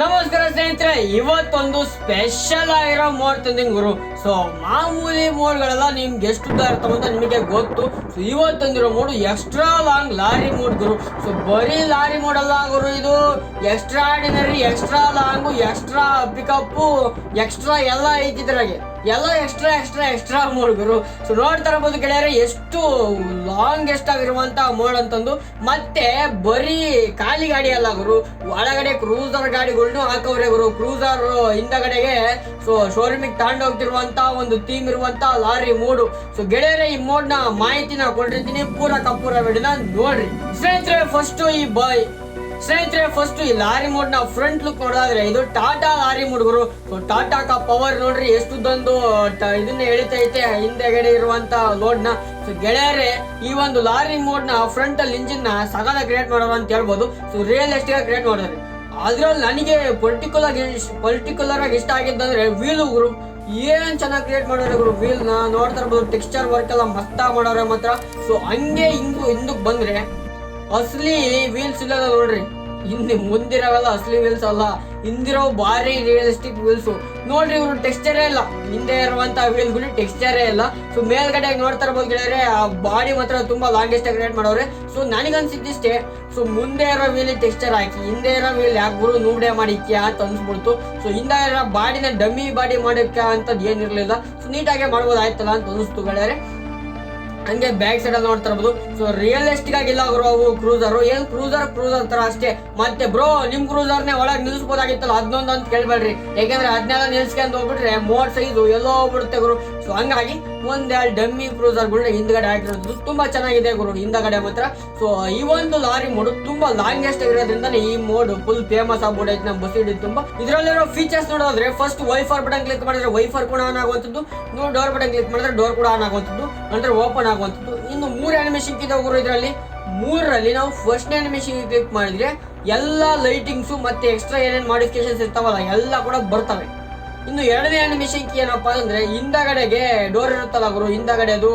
ನಮಸ್ಕಾರ ಸ್ನೇಹಿತರೆ, ಇವತ್ತೊಂದು ಸ್ಪೆಷಲ್ ಆಗಿರೋ ಮೋರ್ ತಂದಿನ ಗುರು. ಸೊ ಮಾಮೂಲಿ ಮೋಡ್ಗಳೆಲ್ಲ ನಿಮ್ಗೆ ಎಷ್ಟು ಉದ್ದ ಇರ್ತಾವ ಅಂತ ನಿಮಗೆ ಗೊತ್ತು. So ಇವತ್ತೊಂದಿರೋ mod extra long lorry mod ಗುರು. ಸೊ ಬರೀ ಲಾರಿ ಮೋಡ್ ಅಲ್ಲ ಗುರು ಇದು. Extra ordinary extra long extra pickup extra ಎಲ್ಲ ಐತಿ ಇದ್ರಾಗೆ. ಎಲ್ಲ ಎಕ್ಸ್ಟ್ರಾ ಎಕ್ಸ್ಟ್ರಾ ಎಕ್ಸ್ಟ್ರಾ ಮೋಡ್ ಗುರು ಸೊ ನೋಡ್ತಾ ಇರ್ಬೋದು ಗೆಳೆಯರೆ, ಎಷ್ಟು ಲಾಂಗೆಸ್ಟ್ ಆಗಿರುವಂತ ಮೋಡ್ ಅಂತಂದು. ಮತ್ತೆ ಬರೀ ಖಾಲಿ ಗಾಡಿ ಅಲ್ಲ ಗುರು, ಒಳಗಡೆ ಕ್ರೂಸರ್ ಗಾಡಿಗಳ್ನು ಹಾಕವ್ರೆ ಗುರು. ಕ್ರೂಸರ್ ಹಿಂದಗಡೆಗೆ ಸೊ ಶೋರೂಮಿಗೆ ತಗೊಂಡು ಹೋಗ್ತಿರುವಂತ ಒಂದು ಥೀಮ್ ಇರುವಂತ ಲಾರಿ ಮೂಡು ಸೊ ಗೆಳೆಯರೆ, ಈ ಮೋಡ್ನ ಮಾಹಿತಿನ ಕೊಟ್ಟಿರ್ತೀನಿ ಪೂರ ಕಪೂರ ಬಿಡಿನ ನೋಡ್ರಿ. ಸ್ನೇಹಿತರೆ ಫಸ್ಟ್ ಈ ಬಾಯ್ ಸ್ನೇಹಿತರೆ ಫಸ್ಟ್ ಈ ಲಾರಿ ಮೋಡ್ನ ಫ್ರಂಟ್ ಲುಕ್ ನೋಡಿದ್ರೆ ಇದು ಟಾಟಾ ಲಾರಿ ಮೂಡ್ಗರು ಸೊ ಟಾಟಾ ಕಾ ಪವರ್ ನೋಡ್ರಿ ಎಷ್ಟುದೊಂದು ಟ- ಇದನ್ನ ಎಳಿತೈತೆ, ಹಿಂದೆಗಡೆ ಇರುವಂತ ಲೋಡ್ನ. ಸೊ ಗೆಳೆಯರೆ, ಈ ಒಂದು ಲಾರಿ ಮೋಡ್ನ ಫ್ರಂಟ್ ಅಲ್ಲಿ ಇಂಜಿನ್ನ ಸಗದ ಕ್ರಿಯೇಟ್ ಮಾಡೋರು ಅಂತ ಹೇಳ್ಬೋದು. ಸೊ ರಿಯಲ್ ಆಗಿ ಕ್ರಿಯೇಟ್ ಮಾಡಿದ್ರೆ ಅದ್ರಲ್ಲಿ ನನಗೆ ಪರ್ಟಿಕ್ಯುಲರ್ ಪರ್ಟಿಕ್ಯುಲರ್ ಆಗಿ ಇಷ್ಟ ಆಗಿದ್ದಂದ್ರೆ ವೀಲ್ ಗುರು. ಏನ್ ಚೆನ್ನಾಗಿ ಕ್ರಿಯೇಟ್ ಮಾಡೋರು ಗುರು ವೀಲ್ನ? ನೋಡ್ತಾ ಇರ್ಬೋದು ಟೆಕ್ಸ್ಚರ್ ವರ್ಕ್ ಎಲ್ಲ ಮಸ್ತ ಮಾಡೋರೆ ಮಾತ್ರ. ಸೊ ಹಂಗೆ ಹಿಂಗು ಹಿಂದಕ್ಕೆ ಬಂದ್ರೆ ಅಸಲಿ ವೀಲ್ಸ್ ಇಲ್ಲ ನೋಡ್ರಿ. ಹಿಂದೆ ಮುಂದಿರೋವೆಲ್ಲ ಅಸಲಿ ವೀಲ್ಸ್ ಅಲ್ಲ. ಹಿಂದಿರೋ ಭಾರಿ ರಿಯಲಿಸ್ಟಿಕ್ ವೀಲ್ಸು ನೋಡ್ರಿ ಇವರು ಟೆಕ್ಸ್ಚರೇ ಇಲ್ಲ. ಹಿಂದೆ ಇರುವಂತ ವೀಲ್ಗಳು ಟೆಕ್ಸ್ಚರೇ ಇಲ್ಲ. ಸೊ ಮೇಲ್ಗಡೆ ನೋಡ್ತಾ ಇರ್ಬೋದು ಗೆಳೆಯರೆ, ಆ ಬಾಡಿ ಮಾತ್ರ ತುಂಬಾ ಲಾಂಗೆಸ್ಟ್ ಕ್ರಿಯೇಟ್ ಮಾಡೋರೆ ಸೊ ನನಗನ್ಸಿದ್ದಿಷ್ಟೇ ಸೊ ಮುಂದೆ ಇರೋ ವೀಲ್ ಟೆಕ್ಸ್ಚರ್ ಹಾಕಿ, ಹಿಂದೆ ಇರೋ ವೀಲ್ ಯಾಕೆ ಗುರು ನೂಡೆ ಮಾಡಿಕ್ಯಾ ಅಂತ ಅನ್ಸ್ಬಿಡ್ತು. ಸೊ ಹಿಂದೆ ಇರೋ ಬಾಡಿನ ಡಮ್ಮಿ ಬಾಡಿ ಮಾಡಕ್ಕೆ ಅಂತದ್ ಏನಿರ್ಲಿಲ್ಲ. ಸೊ ನೀಟಾಗೆ ಮಾಡ್ಬೋದಾಯ್ತಲ್ಲ ಅಂತ ಅನಿಸ್ತು ಗೆಳೆಯರೆ. ಹಂಗೆ ಬ್ಯಾಕ್ ಸೈಡ್ ಅಲ್ಲಿ ನೋಡ್ತಾ ಇರ್ಬೋದು. ಸೊ ರಿಯಲಿಸ್ಟಿಕ್ ಆಗಿಲ್ಲ ಗುರು ಅವು ಕ್ರೂಸರ್ ಏನ್ ಕ್ರೂಸರ್ ಕ್ರೂಸ್ ಅಂತಾರ ಅಷ್ಟೇ. ಮತ್ತೆ ಬ್ರೋ ನಿಮ್ ಕ್ರೂಸರ್ನೇ ಒಳಗೆ ನಿಲ್ಸ್ಬೋದಾಗಿತ್ತಲ್ಲ? ಹದಿನೊಂದು ಅಂತ ಕೇಳ್ಬೇಡ್ರಿ. ಯಾಕಂದ್ರೆ ಹದಿನೆಲ್ಲ ನಿಲ್ಸ್ಕೊಂಡ್ ಹೋಗ್ಬಿಟ್ರೆ ಮೋಡ್ ಸೈಜು ಎಲ್ಲೋ ಹೋಗ್ಬಿಡುತ್ತೆ ಗುರು. ಸೊ ಹಂಗಾಗಿ ಒಂದೆರಡು ಡಮ್ಮಿ ಕ್ರೂಸರ್ಗಳನ್ನ ಹಿಂದ್ಗಡೆ ಹಾಕಿರೋದು ತುಂಬಾ ಚೆನ್ನಾಗಿದೆ ಗುರು, ಹಿಂದಗಡೆ ಮಾತ್ರ. ಸೊ ಈ ಒಂದು ಲಾರಿ ಮೋಡ್ ತುಂಬಾ ಲಾಂಗೆಸ್ಟ್ ಆಗಿರೋದ್ರಿಂದ ಈ ಮೋಡ್ ಫುಲ್ ಫೇಮಸ್ ಆಗ್ಬಿಡೈತೆ ನಮ್ಮ ಬಸ್ ಹಿಡಿದು ತುಂಬಾ. ಇದರಲ್ಲಿರೋ ಫೀಚರ್ಸ್ ನೋಡೋದ್ರೆ ಫಸ್ಟ್ ವೈಫರ್ ಬಟನ್ ಕ್ಲಿಕ್ ಮಾಡಿದ್ರೆ ವೈಫರ್ ಕೂಡ ಆನ್ ಆಗುವಂಥದ್ದು. ಡೋರ್ ಬಟನ್ ಕ್ಲಿಕ್ ಮಾಡಿದ್ರೆ ಡೋರ್ ಕೂಡ ಆನ್ ಆಗುವಂಥದ್ದು. ಅಂದ್ರೆ ಓಪನ್ ಆಗುವಂಥದ್ದು. ಇನ್ನು ಮೂರು ಅನಿಮೇಷನ್ ಇದೆ ಗುರು ಇದರಲ್ಲಿ. ಮೂರರಲ್ಲಿ ನಾವು ಫಸ್ಟ್ ಅನಿಮೇಷನ್ ಕ್ಲಿಕ್ ಮಾಡಿದ್ರೆ ಎಲ್ಲ ಲೈಟಿಂಗ್ಸು ಮತ್ತೆ ಎಕ್ಸ್ಟ್ರಾ ಏನೇನು ಮಾಡಿಫಿಕೇಶನ್ಸ್ ಇರ್ತಾವಲ್ಲ, ಎಲ್ಲ ಕೂಡ ಬರ್ತವೆ. ಇನ್ನು ಎರಡನೇ ಮಿಷಿಕ್ ಏನಪ್ಪಾ ಅಂದ್ರೆ ಹಿಂದಗಡೆಗೆ ಡೋರ್ ಇರುತ್ತಲ್ಲ ಗುರು, ಹಿಂದಗಡೆ ಅದು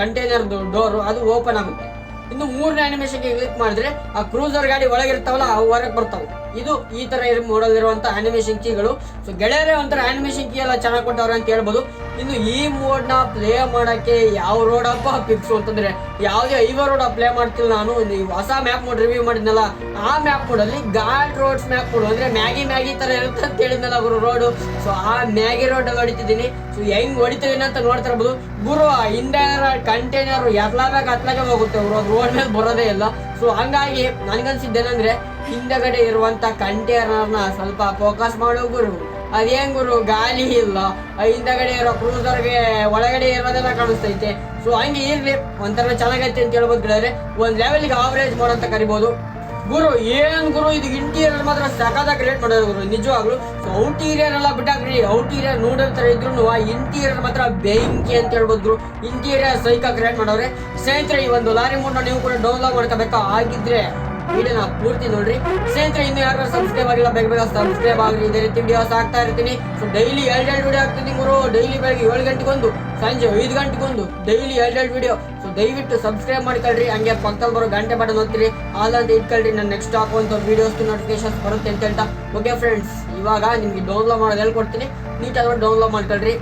ಕಂಟೈನರ್ ಡೋರ್ ಅದು ಓಪನ್ ಆಗುತ್ತೆ. ಇನ್ನು ಮೂರನೇ ಅನಿಮೇಷನ್ಗೆ ಕ್ಲಿಕ್ ಮಾಡಿದ್ರೆ ಆ ಕ್ರೂಸರ್ ಗಾಡಿ ಒಳಗಿರ್ತಾವಲ್ಲ, ಅವು ಹೊರಗೆ ಬರ್ತಾವೆ. ಇದು ಈ ತರ ಮಾಡಲ್ ಇರುವಂತ ಅನಿಮೇಷನ್ ಕೀಗಳು. ಸೊ ಗೆಳೆಯರೇ ಒಂಥರ ಅನಿಮೇಷನ್ ಕೀ ಎಲ್ಲ ಚೆನ್ನಾಗಿ ಕೊಟ್ಟವ್ರೆ ಅಂತ ಹೇಳ್ಬೋದು. ಇನ್ನು ಈ ಮೋಡ್ನ ಪ್ಲೇ ಮಾಡಕ್ಕೆ ಯಾವ ರೋಡಪ್ಪ ಫಿಕ್ಸ್ ಅಂತಂದ್ರೆ ಯಾವುದೇ ಐವ ರೋಡ್ ಪ್ಲೇ ಮಾಡ್ತಿಲ್ಲ ನಾನು. ಈ ಹೊಸ ಮ್ಯಾಪ್ ಮೋಡ್ ರಿವ್ಯೂ ಮಾಡಿದ್ನಲ್ಲ, ಆ ಮ್ಯಾಪ್ ಮೋಡ್ ಅಲ್ಲಿ ಗಾಡ್ ರೋಡ್ಸ್ ಮ್ಯಾಪ್ ಮೋಡ್ ಅಂದ್ರೆ ಮ್ಯಾಗಿ ಮ್ಯಾಗಿ ತರ ಇರುತ್ತೆ ಅಂತ ಹೇಳಿದ್ನಲ್ಲ ಗುರು ರೋಡ್ ಸೊ ಆ ಮ್ಯಾಗಿ ರೋಡ್ ಅಲ್ಲಿ ಹೊಡಿತಿದ್ದೀನಿ. ಸೊ ಹೆಂಗ್ ಹೊಡಿತೀನಿ ಅಂತ ನೋಡ್ತಾ ಇರ್ಬೋದು. ಗುರು ಹಿಂದೆ ಕಂಟೈನರ್ ಎತ್ಲಾಗ ಅತ್ಲಾಗೆ ಹೋಗುತ್ತೆ ಅವರು ರೋಡ್ ಮೇಲೆ ಬರೋದೇ ಇಲ್ಲ. ಸೊ ಹಂಗಾಗಿ ನನ್ಗನ್ಸಿದ್ದೇನಂದ್ರೆ ಹಿಂದಗಡೆ ಇರುವಂತ ಕಂಟೈನರ್ನ ಸ್ವಲ್ಪ ಫೋಕಸ್ ಮಾಡೋ ಗುರು. ಅದೇನ್ ಗುರು ಗಾಲಿ ಇಲ್ಲ. ಹಿಂದಗಡೆ ಇರೋ ಕ್ರೂಸರ್ಗೆ ಒಳಗಡೆ ಇರೋದೆಲ್ಲ ಕಾಣಿಸ್ತೈತೆ. ಸೊ ಹಂಗೆ ಇರ್ಲಿ. ಒಂಥರ ಚೆನ್ನಾಗೈತೆ ಅಂತ ಹೇಳ್ಬೋದು ಗೆಳೆಯರೆ. ಒಂದು ಲೆವೆಲ್ಗೆ ಆವರೇಜ್ ಮಾಡೋಂತ ಕರಿಬೋದು. ಗುರು, ಏನ್ ಗುರು? ಇದು ಇಂಟೀರಿಯರ್ ಮಾತ್ರ ಸಕಾದ ಕ್ರಿಯೇಟ್ ಮಾಡೋದು ಗುರು. ನಿಜವಾಗ್ಲು. ಸೊ ಔಟೀರಿಯರ್ ಎಲ್ಲ ಬಿಟ್ಟಾಕ್ರಿ. ಔಟೀರಿಯರ್ ನೋಡಲ್ ತರ ಇದ್ರು ಆ ಇಂಟೀರಿಯರ್ ಮಾತ್ರ ಬೆಂಕಿ ಅಂತ ಹೇಳ್ಬೋದು ಗುರು. ಇಂಟೀರಿಯರ್ ಸೈಕ ಕ್ರಿಯೇಟ್ ಮಾಡೋರೆ. ಸ್ನೇಹಿತರೆ, ಈ ಒಂದು ಲಾರಿ ಮೂಡ್ ನೀವು ಕೂಡ ಡೌನ್ಲೋಡ್ ಮಾಡ್ಕೋಬೇಕಾ? ಆಗಿದ್ರೆ ವಿಡಿಯೋನ ಪೂರ್ತಿ ನೋಡ್ರಿ. ಸ್ನೇಹಿತರೆ, ಇನ್ನು ಯಾರು ಸಬ್ಸ್ಕ್ರೈಬ್ ಆಗಿಲ್ಲ, ಬೇಗ ಬೇಗ ಸಬ್ಸ್ಕ್ರೈಬ್ ಆಗ್ರಿ. ಇದೇ ರೀತಿ ವಿಡಿಯೋಸ್ ಆಗ್ತಾ ಇರ್ತೀನಿ. ಸೊ ಡೈಲಿ ಎರಡು ಎರಡು ವಿಡಿಯೋ ಆಗ್ತೀನಿ ಗುರು ಡೈಲಿ ಬೆಳಗ್ಗೆ ಏಳು ಗಂಟೆಗೊಂದು, ಸಂಜೆ ಐದು ಗಂಟೆಗೊಂದು ಡೈಲಿ ಎರಡು ಎರಡು ವಿಡಿಯೋ ಸೊ ದಯವಿಟ್ಟು ಸಬ್ಸ್ಕ್ರೈಬ್ ಮಾಡ್ಕೊಳ್ರಿ. ಹಂಗೆ ಪಕ್ಕದಲ್ಲಿ ಬರೋ ಗಂಟೆ ಬಟನ್ ಓದ್ತೀರಿ ಆಲ್ ಇಟ್ಕೊಳ್ರಿ. ನಾನು ನೆಕ್ಸ್ಟ್ ಹಾಕುವಂಥ ವಿಡಿಯೋಸ್ ನೋಟಿಫಿಕೇಶನ್ಸ್ ಬರುತ್ತೆ ಅಂತ ಹೇಳ್ತಾ. ಓಕೆ ಫ್ರೆಂಡ್ಸ್ ಇವಾಗ ನಿಮಗೆ ಡೌನ್ಲೋಡ್ ಮಾಡೋದು ಹೇಳ್ಕೊಡ್ತೀನಿ ನೀಟಾಗಿ ಡೌನ್ಲೋಡ್ ಮಾಡ್ಕೊಳ್ರಿ.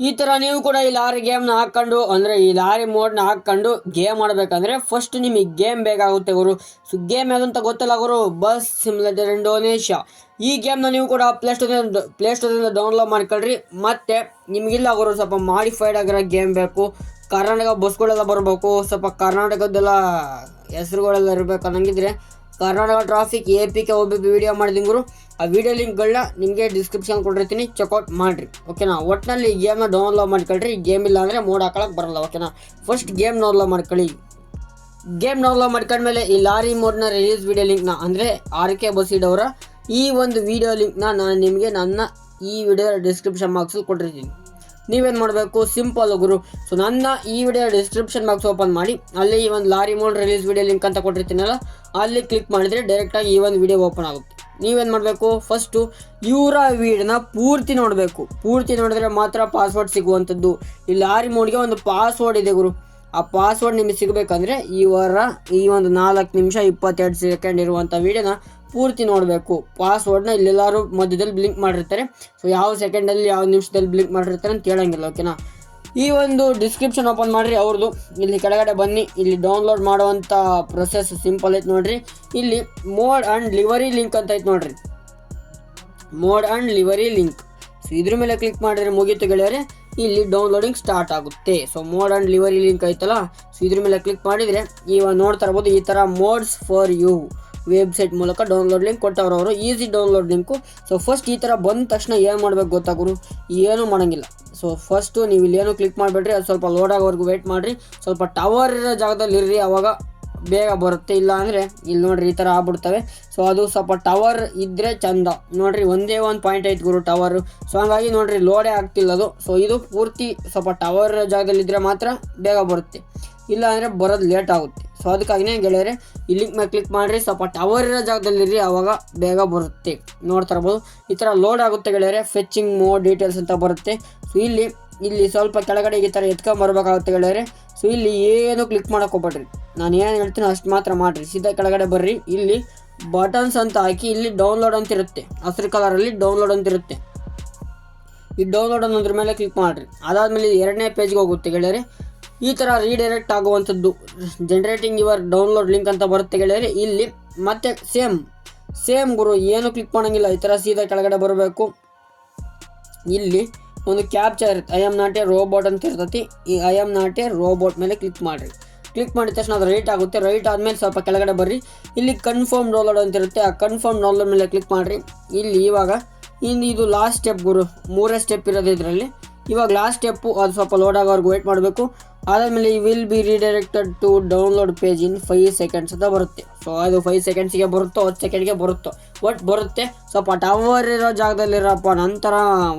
ಈ ತರ ನೀವು ಕೂಡ ಈ ಲಾರಿ ಗೇಮ್ನ ಹಾಕೊಂಡು ಅಂದ್ರೆ ಈ ಲಾರಿ ಮೋಡ್ನ ಹಾಕೊಂಡು ಗೇಮ್ ಆಡ್ಬೇಕಂದ್ರೆ ಫಸ್ಟ್ ನಿಮಗೆ ಗೇಮ್ ಬೇಕಾಗುತ್ತೆ ಗುರು. ಸೊ ಗೇಮ್ ಯಾವುದಂತ ಗೊತ್ತಲ್ಲ ಗುರು? ಬಸ್ ಸಿಮ್ಯುಲೇಟರ್ ಇಂಡೋನೇಷ್ಯಾ ಈ ಗೇಮ್ನ ನೀವು ಕೂಡ ಪ್ಲೇಸ್ಟೋರ್ ಪ್ಲೇಸ್ಟೋರಿಂದ ಡೌನ್ಲೋಡ್ ಮಾಡ್ಕೊಳ್ರಿ. ಮತ್ತೆ ನಿಮಗಿಲ್ಲ ಗುರು, ಸ್ವಲ್ಪ ಮಾಡಿಫೈಡ್ ಆಗಿರೋ ಗೇಮ್ ಬೇಕು. ಕರ್ನಾಟಕ ಬಸ್ಗಳೆಲ್ಲ ಬರಬೇಕು. ಸ್ವಲ್ಪ ಕರ್ನಾಟಕದ್ದೆಲ್ಲ ಹೆಸರುಗಳೆಲ್ಲ ಇರಬೇಕು ಅನ್ನಂಗಿದ್ರೆ Karnataka traffic A P K ಹೋಗ್ಬೇಕು ವಿಡಿಯೋ ಮಾಡಿದ್ದೀನಿ ಆ ವಿಡಿಯೋ ಲಿಂಕ್ಗಳನ್ನ ನಿಮಗೆ ಡಿಸ್ಕ್ರಿಪ್ಷನ್ ಕೊಟ್ಟಿರ್ತೀನಿ. ಚೆಕ್ಔಟ್ ಮಾಡಿರಿ. ಓಕೆನಾ ಒಟ್ಟಿನಲ್ಲಿ ಈ ಗೇಮ್ನ ಡೌನ್ಲೋಡ್ ಮಾಡ್ಕೊಳ್ರಿ. ಗೇಮ್ ಇಲ್ಲ ಅಂದರೆ ಮೋಡ್ ಹಾಕೊಳಕ್ಕೆ ಬರಲ್ಲ. ಓಕೆನಾ ಫಸ್ಟ್ ಗೇಮ್ ಡೌನ್ಲೋಡ್ ಮಾಡ್ಕೊಳ್ಳಿ. ಗೇಮ್ ಡೌನ್ಲೋಡ್ ಮಾಡ್ಕೊಂಡ್ಮೇಲೆ ಈ ಲಾರಿ ಮೋಡ್ನ ರಿಲೀಸ್ ವಿಡಿಯೋ ಲಿಂಕ್ನ ಅಂದರೆ ಆರ್ ಕೆ ಬಸೀಡವರ ಈ ಒಂದು ವಿಡಿಯೋ ಲಿಂಕ್ನ ನಾನು ನಿಮಗೆ ನನ್ನ ಈ ವಿಡಿಯೋ ಡಿಸ್ಕ್ರಿಪ್ಷನ್ ಬಾಕ್ಸಲ್ಲಿ ಕೊಟ್ಟಿರ್ತೀನಿ. ನೀವೇನು ಮಾಡಬೇಕು? ಸಿಂಪಲ್ ಗುರು. ಸೊ ನನ್ನ ಈ ವಿಡಿಯೋ ಡಿಸ್ಕ್ರಿಪ್ಷನ್ ಬಾಕ್ಸ್ ಓಪನ್ ಮಾಡಿ, ಅಲ್ಲಿ ಈ ಒಂದು lorry mod release video link ಅಂತ ಕೊಟ್ಟಿರ್ತೀನಲ್ಲ, ಅಲ್ಲಿ ಕ್ಲಿಕ್ ಮಾಡಿದರೆ ಡೈರೆಕ್ಟಾಗಿ ಈ ಒಂದು ವಿಡಿಯೋ ಓಪನ್ ಆಗುತ್ತೆ. ನೀವೇನು ಮಾಡಬೇಕು? ಫಸ್ಟು ಇವರ ವೀಡನ್ನ ಪೂರ್ತಿ ನೋಡಬೇಕು. ಪೂರ್ತಿ ನೋಡಿದ್ರೆ ಮಾತ್ರ ಪಾಸ್ವರ್ಡ್ ಸಿಗುವಂಥದ್ದು. ಈ ಲಾರಿ ಮೋಡ್ಗೆ ಒಂದು ಪಾಸ್ವರ್ಡ್ ಇದೆ ಗುರು. ಆ ಪಾಸ್ವರ್ಡ್ ನಿಮಗೆ ಸಿಗಬೇಕಂದ್ರೆ ಈ ವಾರ ಈ ಒಂದು ನಾಲ್ಕು ನಿಮಿಷ ಇಪ್ಪತ್ತೆರಡು ಸೆಕೆಂಡ್ ಇರುವಂಥ ವೀಡಿಯೋನ ಪೂರ್ತಿ ನೋಡಬೇಕು. ಪಾಸ್ವರ್ಡ್ನ ಇಲ್ಲೆಲ್ಲರೂ ಮಧ್ಯದಲ್ಲಿ ಬ್ಲಿಂಕ್ ಮಾಡಿರ್ತಾರೆ. ಸೊ ಯಾವ ಸೆಕೆಂಡಲ್ಲಿ ಯಾವ ನಿಮಿಷದಲ್ಲಿ ಬ್ಲಿಂಕ್ ಮಾಡಿರ್ತಾರೆ ಅಂತ ಹೇಳೋಂಗಿಲ್ಲ ಓಕೆನಾ ಈ ಒಂದು ಡಿಸ್ಕ್ರಿಪ್ಷನ್ ಓಪನ್ ಮಾಡಿರಿ ಅವ್ರದ್ದು ಇಲ್ಲಿ ಕೆಳಗಡೆ ಬನ್ನಿ. ಇಲ್ಲಿ ಡೌನ್ಲೋಡ್ ಮಾಡುವಂಥ ಪ್ರೊಸೆಸ್ ಸಿಂಪಲ್ ಐತೆ ನೋಡಿರಿ. ಇಲ್ಲಿ ಮೋಡ್ ಆ್ಯಂಡ್ ಲಿವರಿ ಲಿಂಕ್ ಅಂತ ಐತೆ ನೋಡಿರಿ. Mod and livery link so ಇದ್ರ ಮೇಲೆ ಕ್ಲಿಕ್ ಮಾಡಿದ್ರೆ ಮುಗಿತು ಗೆಳೆಯರೆ. ಇಲ್ಲಿ ಡೌನ್ಲೋಡಿಂಗ್ ಸ್ಟಾರ್ಟ್ ಆಗುತ್ತೆ. So mod and livery link ಐತಲ್ಲ? ಸೊ ಇದ್ರ ಮೇಲೆ ಕ್ಲಿಕ್ ಮಾಡಿದರೆ ಇವಾಗ ನೋಡ್ತಾ ಇರ್ಬೋದು ಈ ಥರ ಮೋಡ್ಸ್ ಫಾರ್ ಯು ವೆಬ್ಸೈಟ್ ಮೂಲಕ ಡೌನ್ಲೋಡ್ ಲಿಂಕ್ ಕೊಟ್ಟವ್ರು ಅವರು. Easy download link. So first ಈ ಥರ ಬಂದ ತಕ್ಷಣ ಏನು ಮಾಡಬೇಕು ಗೊತ್ತಾ ಗುರು? ಏನೂ ಮಾಡೋಂಗಿಲ್ಲ. ಸೊ ಫಸ್ಟು ನೀವು ಇಲ್ಲೇನು ಕ್ಲಿಕ್ ಮಾಡಿಬಿಡ್ರಿ ಅದು ಸ್ವಲ್ಪ ಲೋಡ್ ಆಗೋವರೆಗೂ ವೆಯ್ಟ್ ಮಾಡಿರಿ. ಸ್ವಲ್ಪ ಟವರ್ ಇರೋ ಜಾಗದಲ್ಲಿ ಇರ್ರಿ. ಅವಾಗ ಬೇಗ ಬರುತ್ತೆ. ಇಲ್ಲ ಅಂದರೆ ಇಲ್ಲಿ ನೋಡ್ರಿ ಈ ಥರ ಆಗ್ಬಿಡ್ತವೆ. ಸೊ ಅದು ಸ್ವಲ್ಪ ಟವರ್ ಇದ್ದರೆ ಚಂದ. ನೋಡ್ರಿ ಒಂದೇ ಒಂದು ಪಾಯಿಂಟ್ ಐತೆ ಗುರು ಟವರು ಸೊ ಹಂಗಾಗಿ ನೋಡ್ರಿ ಲೋಡೇ ಆಗ್ತಿಲ್ಲ ಅದು. ಸೊ ಇದು ಪೂರ್ತಿ ಸ್ವಲ್ಪ ಟವರ್ ಜಾಗದಲ್ಲಿದ್ದರೆ ಮಾತ್ರ ಬೇಗ ಬರುತ್ತೆ. ಇಲ್ಲ ಅಂದರೆ ಬರೋದು ಲೇಟ್ ಆಗುತ್ತೆ. ಸೊ ಅದಕ್ಕಾಗಿನೇ ಗೆಳೆಯರೆ, ಈ ಲಿಂಕ್ ಮೇಲೆ ಕ್ಲಿಕ್ ಮಾಡಿರಿ. ಸ್ವಲ್ಪ ಟವರ್ ಇರೋ ಜಾಗದಲ್ಲಿರಿ, ಅವಾಗ ಬೇಗ ಬರುತ್ತೆ. ನೋಡ್ತಾ ಇರ್ಬೋದು. ಈ ಥರ ಲೋಡ್ ಆಗುತ್ತೆ ಗೆಳೆಯರೆ ಫೆಚ್ಚಿಂಗ್ ಮೋ ಡೀಟೇಲ್ಸ್ ಅಂತ ಬರುತ್ತೆ. ಸೊ ಇಲ್ಲಿ ಇಲ್ಲಿ ಸ್ವಲ್ಪ ಕೆಳಗಡೆ ಈ ಥರ ಎತ್ಕೊಂಬರ್ಬೇಕಾಗುತ್ತೆ ಗೆಳೆಯರೆ. ಸೊ ಇಲ್ಲಿ ಏನು ಕ್ಲಿಕ್ ಮಾಡೋಕೆ ಹೋಗ್ಬೇಡ್ರಿ. ನಾನು ಏನು ಹೇಳ್ತೀನಿ, ಅಷ್ಟು ಮಾತ್ರ ಮಾಡಿರಿ. ಸೀದಾ ಕೆಳಗಡೆ ಬರ್ರಿ. ಇಲ್ಲಿ ಬಟನ್ಸ್ ಅಂತ ಹಾಕಿ, ಇಲ್ಲಿ ಡೌನ್ಲೋಡ್ ಅಂತ ಇರುತ್ತೆ. ಹಸಿರು ಕಲರಲ್ಲಿ ಡೌನ್ಲೋಡ್ ಅಂತ ಇರುತ್ತೆ. ಈ ಡೌನ್ಲೋಡ್ ಅನ್ನೋದ್ರ ಮೇಲೆ ಕ್ಲಿಕ್ ಮಾಡಿರಿ. ಅದಾದಮೇಲೆ ಎರಡನೇ ಪೇಜ್ಗೆ ಹೋಗುತ್ತೆ ಗೆಳೆಯರೆ. ಈ ಥರ ರೀಡೈರೆಕ್ಟ್ ಆಗುವಂಥದ್ದು. ಜನರೇಟಿಂಗ್ ಯುವರ್ ಡೌನ್ಲೋಡ್ ಲಿಂಕ್ ಅಂತ ಬರುತ್ತೆ ಗೆಳೆಯರೆ. ಇಲ್ಲಿ ಮತ್ತೆ ಸೇಮ್ ಸೇಮ್ ಗುರು, ಏನು ಕ್ಲಿಕ್ ಮಾಡೋಂಗಿಲ್ಲ. ಈ ಥರ ಸೀದಾ ಕೆಳಗಡೆ ಬರಬೇಕು. ಇಲ್ಲಿ ಒಂದು ಕ್ಯಾಪ್ಚರ್ ಇರುತ್ತೆ. I am not a robot ಅಂತ ಇರ್ತೈತಿ. ಈ I am not a robot ಮೇಲೆ ಕ್ಲಿಕ್ ಮಾಡಿರಿ. ಕ್ಲಿಕ್ ಮಾಡಿದ ತಕ್ಷಣ ಅದು ರೈಟ್ ಆಗುತ್ತೆ. ರೈಟ್ ಆದಮೇಲೆ ಸ್ವಲ್ಪ ಕೆಳಗಡೆ ಬರ್ರಿ. ಇಲ್ಲಿ ಕನ್ಫರ್ಮ್ ಡೌನ್ಲೋಡ್ ಅಂತ ಇರುತ್ತೆ. ಆ ಕನ್ಫರ್ಮ್ ಡೌನ್ಲೋಡ್ ಮೇಲೆ ಕ್ಲಿಕ್ ಮಾಡಿರಿ. ಇಲ್ಲಿ ಇವಾಗ ಇನ್ನು ಇದು ಲಾಸ್ಟ್ ಸ್ಟೆಪ್ ಗುರು. ಮೂರೇ ಸ್ಟೆಪ್ ಇರೋದು ಇದರಲ್ಲಿ. ಇವಾಗ ಲಾಸ್ಟ್ ಸ್ಟೆಪ್ಪು ಅದು ಸ್ವಲ್ಪ ಲೋಡ್ ಆಗೋವರೆಗೂ ವೇಟ್ ಮಾಡಬೇಕು. ಅದಾದಮೇಲೆ ಈ will be redirected to download page in five seconds ಅಂತ ಬರುತ್ತೆ. ಸೊ ಅದು ಫೈವ್ ಸೆಕೆಂಡ್ಸ್ಗೆ ಬರುತ್ತೋ, ಹತ್ತು ಸೆಕೆಂಡ್ಗೆ ಬರುತ್ತೋ. ಒಟ್ಟು ಬರುತ್ತೆ. ಸ್ವಲ್ಪ ಟವರ್ ಇರೋ ಜಾಗದಲ್ಲಿರಪ್ಪ, ನಂತರ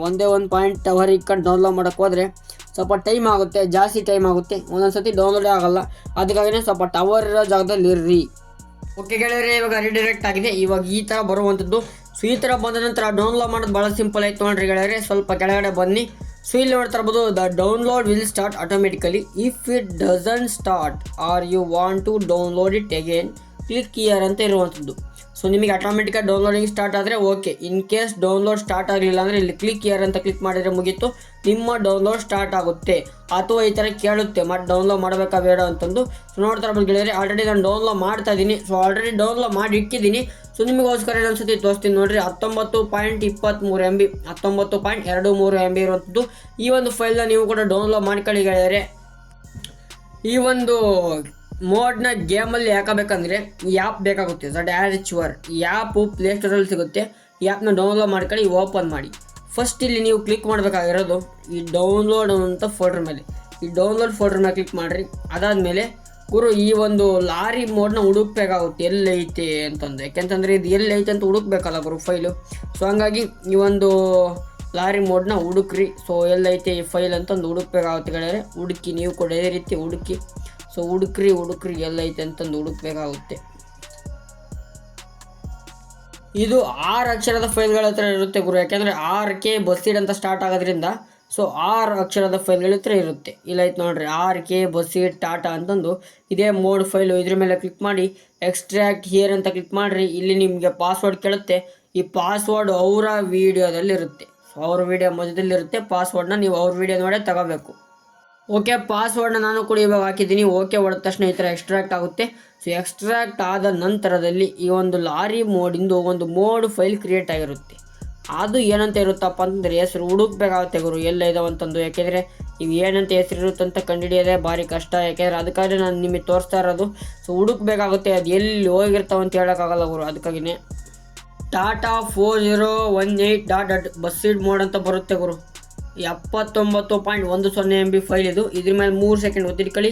ಒಂದೇ ಒಂದು ಪಾಯಿಂಟ್ ಟವರ್ ಇಟ್ಕೊಂಡು ಡೌನ್ಲೋಡ್ ಮಾಡೋಕ್ಕೆ ಹೋದರೆ ಸ್ವಲ್ಪ ಟೈಮ್ ಆಗುತ್ತೆ, ಜಾಸ್ತಿ ಟೈಮ್ ಆಗುತ್ತೆ. ಒಂದೊಂದು ಸತಿ ಡೌನ್ಲೋಡೇ ಆಗೋಲ್ಲ. ಅದಕ್ಕಾಗಿನೇ ಸ್ವಲ್ಪ ಟವರ್ ಇರೋ ಜಾಗದಲ್ಲಿ ಇರ್ರಿ ಓಕೆ ಗೆಳೆಯರೇ, ಇವಾಗ ರಿಡೈರೆಕ್ಟ್ ಆಗಿದೆ. ಇವಾಗ ಈ ಥರ ಬರುವಂಥದ್ದು ಸೊ ಥರ ಬಂದ ನಂತರ ಡೌನ್ಲೋಡ್ ಮಾಡೋದು ಭಾಳ ಸಿಂಪಲ್ ಆಯ್ತು ನೋಡ್ರಿ ಗೆಳೆಯರೆ. ಸ್ವಲ್ಪ ಕೆಳಗಡೆ ಬನ್ನಿ. ಸೊ ಇಲ್ಲಿ ನೋಡ್ತಾ the download will start automatically if it doesn't start are you want to download it again click here ಅಂತ ಇರುವಂಥದ್ದು ಸೊ ನಿಮಗೆ ಆಟೋಮೆಟಿಕಾಗಿ ಡೌನ್ಲೋಡಿಂಗ್ ಸ್ಟಾರ್ಟ್ ಆದರೆ okay in case download start ಆಗಲಿಲ್ಲ ಅಂದರೆ ಇಲ್ಲಿ ಕ್ಲಿಕ್ ಇಯರ್ ಅಂತ ಕ್ಲಿಕ್ ಮಾಡಿದರೆ ಮುಗೀತು. ನಿಮ್ಮ ಡೌನ್ಲೋಡ್ ಸ್ಟಾರ್ಟ್ ಆಗುತ್ತೆ. ಅಥವಾ ಈ ಥರ ಕೇಳುತ್ತೆ ಮತ್ತೆ ಡೌನ್ಲೋಡ್ ಮಾಡಬೇಕಾ ಬೇಡ? ಅಂತಂದು. ಸೊ ನೋಡ್ತಾರೆ ಬಂದು ಗೆಳೆಯರೆ ಆಲ್ರೆಡಿ ನಾನು ಡೌನ್ಲೋಡ್ ಮಾಡ್ತಾ ಇದ್ದೀನಿ ಸೊ ಆಲ್ರೆಡಿ ಡೌನ್ಲೋಡ್ ಮಾಡಿ ಇಟ್ಟಿದ್ದೀನಿ ಸೊ ನಿಮಗೋಸ್ಕರ ಇನ್ನೊಂದ್ಸತಿ ತೋರಿಸ್ತೀನಿ ನೋಡಿರಿ, ಹತ್ತೊಂಬತ್ತು ಪಾಯಿಂಟ್ ಇಪ್ಪತ್ತ್ಮೂರು ಎಂ ಬಿ ಹತ್ತೊಂಬತ್ತು ಪಾಯಿಂಟ್ ಎರಡು ಮೂರು ಎಂ ಬಿ ಇರುವಂಥದ್ದು. ಈ ಒಂದು ಫೈಲ್ನ ನೀವು ಕೂಡ ಡೌನ್ಲೋಡ್ ಮಾಡ್ಕೊಳ್ಳಿ ಗೆಳೆಯರೆ. ಈ ಒಂದು ಮೋಡ್ನ ಗೇಮಲ್ಲಿ ಹಾಕಬೇಕಂದ್ರೆ ಈ ಆ್ಯಪ್ ಬೇಕಾಗುತ್ತೆ. ದಟ್ ಆ್ಯಡ್ ವರ್ ಈ ಆ್ಯಪು ಪ್ಲೇಸ್ಟೋರಲ್ಲಿ ಸಿಗುತ್ತೆ. ಈ ಆ್ಯಪ್ನ ಡೌನ್ಲೋಡ್ ಮಾಡ್ಕೊಳ್ಳಿ ಓಪನ್ ಮಾಡಿ. ಫಸ್ಟ್ ಇಲ್ಲಿ ನೀವು ಕ್ಲಿಕ್ ಮಾಡಬೇಕಾಗಿರೋದು ಈ ಡೌನ್ಲೋಡ್ ಅಂತ ಫೋಲ್ಡರ್ ಮೇಲೆ. ಈ ಡೌನ್ಲೋಡ್ ಫೋಲ್ಡರ್ ಮೇಲೆ ಕ್ಲಿಕ್ ಮಾಡಿರಿ. ಅದಾದಮೇಲೆ ಗುರು ಈ ಒಂದು ಲಾರಿ ಮೋಡ್ನ ಹುಡುಕ್ಬೇಕಾಗುತ್ತೆ ಎಲ್ಲೈತೆ ಅಂತಂದು ಯಾಕೆಂತಂದರೆ ಇದು ಎಲ್ಲೈತೆ ಅಂತ ಹುಡುಕ್ಬೇಕಲ್ಲ ಗುರು ಫೈಲು ಸೊ ಹಂಗಾಗಿ ಈ ಒಂದು ಲಾರಿ ಮೋಡ್ನ ಹುಡುಕ್ರಿ. ಸೊ ಎಲ್ಲೈತೆ ಈ ಫೈಲ್ ಅಂತಂದು ಹುಡುಕ್ಬೇಕಾಗುತ್ತೆ ಗೆಳೆಯರೆ. ಹುಡುಕಿ ನೀವು ಕೂಡ ಇದೇ ರೀತಿ ಹುಡುಕಿ. ಸೊ ಹುಡುಕ್ರಿ ಹುಡುಕ್ರಿ ಎಲ್ಲೈತೆ ಅಂತಂದು ಹುಡುಕ್ಬೇಕಾಗುತ್ತೆ ಇದು ಆರು ಅಕ್ಷರದ ಫೈಲ್ಗಳ ಹತ್ರ ಇರುತ್ತೆ ಗುರು, ಯಾಕೆಂದರೆ ಆರ್ ಕೆ ಬಸ್ಸೀಡ್ ಅಂತ ಸ್ಟಾರ್ಟ್ ಆಗೋದ್ರಿಂದ ಸೊ ಆರು ಅಕ್ಷರದ ಫೈಲ್ಗಳ ಹತ್ರ ಇರುತ್ತೆ. ಇಲ್ಲ ಆಯ್ತು ನೋಡ್ರಿ, ಆರ್ ಕೆ ಬಸ್ಸೀಡ್ ಟಾಟಾ ಅಂತಂದು ಇದೇ ಮೋಡ್ ಫೈಲು ಇದ್ರ ಮೇಲೆ ಕ್ಲಿಕ್ ಮಾಡಿ ಎಕ್ಸ್ಟ್ರಾಕ್ಟ್ ಹಿಯರ್ ಅಂತ ಕ್ಲಿಕ್ ಮಾಡಿರಿ, ಇಲ್ಲಿ ನಿಮಗೆ ಪಾಸ್ವರ್ಡ್ ಕೇಳುತ್ತೆ. ಈ ಪಾಸ್ವರ್ಡ್ ಅವರ ವೀಡಿಯೋದಲ್ಲಿರುತ್ತೆ ಸೊ ಅವ್ರ ವೀಡಿಯೋ ಮಧ್ಯದಲ್ಲಿರುತ್ತೆ ಪಾಸ್ವರ್ಡ್ನ ನೀವು ಅವ್ರ ವೀಡಿಯೋ ನೋಡೇ ತಗೋಬೇಕು. ಓಕೆ ಪಾಸ್ವರ್ಡ್ನ ನಾನು ಕೂಡ ಇವಾಗ ಹಾಕಿದ್ದೀನಿ. ಓಕೆ ಹೊಡೆದ ತಕ್ಷಣ ಈ ಥರ ಎಕ್ಸ್ಟ್ರಾಕ್ಟ್ ಆಗುತ್ತೆ. ಸೊ ಎಕ್ಸ್ಟ್ರಾಕ್ಟ್ ಆದ ನಂತರದಲ್ಲಿ ಈ ಒಂದು ಲಾರಿ ಮೋಡಿಂದು ಒಂದು ಮೋಡ್ ಫೈಲ್ ಕ್ರಿಯೇಟ್ ಆಗಿರುತ್ತೆ. ಅದು ಏನಂತ ಇರುತ್ತಪ್ಪ ಅಂತಂದರೆ ಹೆಸರು ಹುಡುಕ್ಬೇಕಾಗುತ್ತೆ ಗುರು. ಎಲ್ಲ ಇದಾವಂತಂದು ಯಾಕೆಂದರೆ ಇವು ಏನಂತ ಹೆಸರು ಇರುತ್ತೆ ಅಂತ ಕಂಡುಹಿಡಿಯೋದೇ ಭಾರಿ ಕಷ್ಟ. ಯಾಕೆಂದರೆ ಅದಕ್ಕಾಗಿ ನಾನು ನಿಮಗೆ ತೋರಿಸ್ತಾ ಇರೋದು. ಸೊ ಹುಡುಕ್ಬೇಕಾಗುತ್ತೆ. ಅದು ಎಲ್ಲಿ ಹೋಗಿರ್ತಾವೆ ಅಂತ ಹೇಳೋಕ್ಕಾಗಲ್ಲ ಗುರು. ಅದಕ್ಕಾಗಿನೇ. Tata four zero one eight dot dot BUSSID mod ಅಂತ ಬರುತ್ತೆ ಗುರು. ಎಪ್ಪತ್ತೊಂಬತ್ತು ಪಾಯಿಂಟ್ ಒಂದು ಸೊನ್ನೆ ಎಂ ಬಿ ಫೈಲ್ ಇದು. ಇದ್ರ ಮೇಲೆ ಮೂರು ಸೆಕೆಂಡ್ ಒತ್ತಿಡ್ಕೊಳ್ಳಿ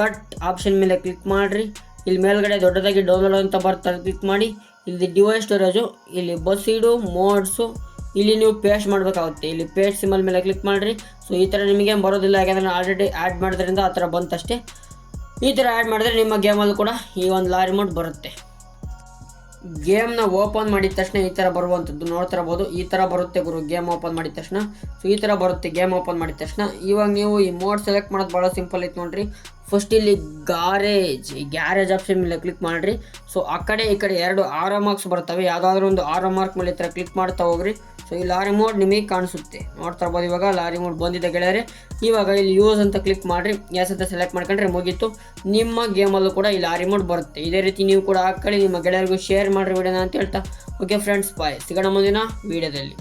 ಕಟ್ ಆಪ್ಷನ್ ಮೇಲೆ ಕ್ಲಿಕ್ ಮಾಡಿರಿ. ಇಲ್ಲಿ ಮೇಲ್ಗಡೆ ದೊಡ್ಡದಾಗಿ ಡೌನ್ಲೋಡ್ ಅಂತ ಬರ್ತದೆ ಕ್ಲಿಕ್ ಮಾಡಿ. ಇಲ್ಲಿ ಡಿವೈಸ್ ಸ್ಟೋರೇಜು ಇಲ್ಲಿ ಬಸ್ಸಿಡು ಮೋಡ್ಸು ಇಲ್ಲಿ ನೀವು ಪೇಸ್ಟ್ ಮಾಡಬೇಕಾಗುತ್ತೆ. ಇಲ್ಲಿ ಪೇಸ್ಟ್ ಸಿಂಬಲ್ ಮೇಲೆ ಕ್ಲಿಕ್ ಮಾಡಿರಿ. ಸೊ ಈ ಥರ ನಿಮಗೆ ಬರೋದಿಲ್ಲ. ಯಾಕಂದರೆ ಆಲ್ರೆಡಿ ಆ್ಯಡ್ ಮಾಡಿದ್ರಿಂದ ಆ ಥರ ಬಂತಷ್ಟೇ. ಈ ಥರ ಆ್ಯಡ್ ಮಾಡಿದ್ರೆ ನಿಮ್ಮ ಗೇಮಲ್ಲಿ ಕೂಡ ಈ ಒಂದು ಲಾರಿ ಮೋಡ್ ಬರುತ್ತೆ. ಗೇಮ್ನ ಓಪನ್ ಮಾಡಿದ ತಕ್ಷಣ ಈ ಥರ ಬರುವಂಥದ್ದು ನೋಡ್ತಾ ಇರಬಹುದು ಈ ಥರ ಬರುತ್ತೆ ಗುರು, ಗೇಮ್ ಓಪನ್ ಮಾಡಿದ ತಕ್ಷಣ. ಸೊ ಈ ಥರ ಬರುತ್ತೆ ಗೇಮ್ ಓಪನ್ ಮಾಡಿದ ತಕ್ಷಣ. ಇವಾಗ ನೀವು ಈ ಮೋಡ್ ಸೆಲೆಕ್ಟ್ ಮಾಡೋದು ಭಾಳ ಸಿಂಪಲ್ ಐತೆ ನೋಡ್ರಿ. ಫಸ್ಟ್ ಇಲ್ಲಿ ಗ್ಯಾರೇಜ್ ಗ್ಯಾರೇಜ್ ಆಪ್ಷನ್ ಮೇಲೆ ಕ್ಲಿಕ್ ಮಾಡಿರಿ. ಸೊ ಆ ಕಡೆ ಈ ಕಡೆ ಎರಡು ಆರೋ ಮಾರ್ಕ್ಸ್ ಬರ್ತವೆ. ಯಾವುದಾದ್ರೂ ಒಂದು ಆರೋ ಮಾರ್ಕ್ ಮೇಲೆ ಈ ಥರ ಕ್ಲಿಕ್ ಮಾಡ್ತಾ ಹೋಗ್ರಿ. ಸೊ ಈ ಲಾರಿ ಮೋಡ್ ನಿಮಗೆ ಕಾಣಿಸುತ್ತೆ. ನೋಡ್ತಾ ಇರ್ಬೋದು ಇವಾಗ ಲಾರಿ ಮೋಡ್ ಬಂದಿದೆ ಗೆಳೆಯರೆ. ಇವಾಗ ಇಲ್ಲಿ ಯೂಸ್ ಅಂತ ಕ್ಲಿಕ್ ಮಾಡಿರಿ ಎಸ್ ಅಂತ ಸೆಲೆಕ್ಟ್ ಮಾಡ್ಕೊಂಡ್ರೆ ಮುಗೀತು. ನಿಮ್ಮ ಗೇಮಲ್ಲೂ ಕೂಡ ಈ ಲಾರಿ ಮೋಡ್ ಬರುತ್ತೆ. ಇದೇ ರೀತಿ ನೀವು ಕೂಡ ಹಾಕೊಳ್ಳಿ ನಿಮ್ಮ ಗೆಳೆಯರಿಗೂ ಶೇರ್ ಮಾಡಿರಿ, ವಿಡಿಯೋನ ಅಂತ ಹೇಳ್ತಾ. ಓಕೆ ಫ್ರೆಂಡ್ಸ್ ಬಾಯ್ ಸಿಗೋಣ ಮುಂದಿನ ವಿಡಿಯೋದಲ್ಲಿ.